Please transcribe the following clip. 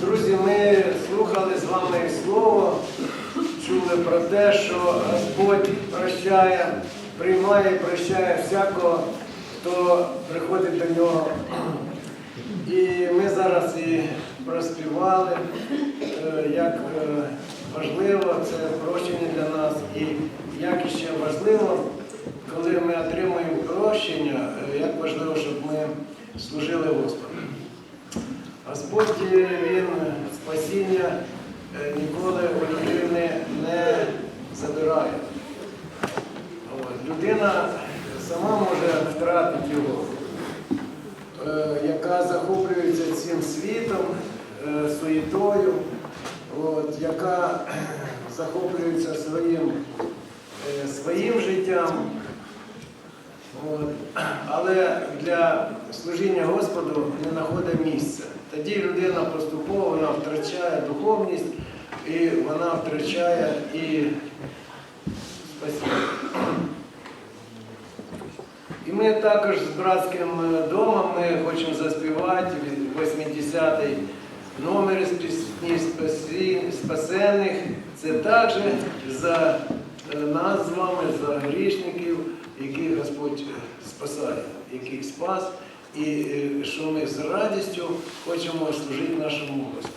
Друзі, ми слухали з вами слово, чули про те, що Господь прощає, приймає і прощає всякого, хто приходить до нього. І ми зараз і проспівали, е, як е, важливо це прощення для нас, і як ще важливо, коли ми отримуємо прощення, е, як важливо, щоб ми служили Господу. Господь е, Він спасіння е, ніколи у людини не забирає. Людина сама може втратити його, яка захоплюється цим світом, суєтою, от, яка захоплюється своїм, своїм життям. От. Але для служіння Господу не знаходить місця. Тоді людина поступово вона втрачає духовність і вона втрачає і спасіння. І ми також з братським домом ми хочемо заспівати від 80-й номер з пісні спасених. Це також за е, нас з вами, за грішників, яких Господь е, спасає, який спас, і е, що ми з радістю хочемо служити нашому Господу.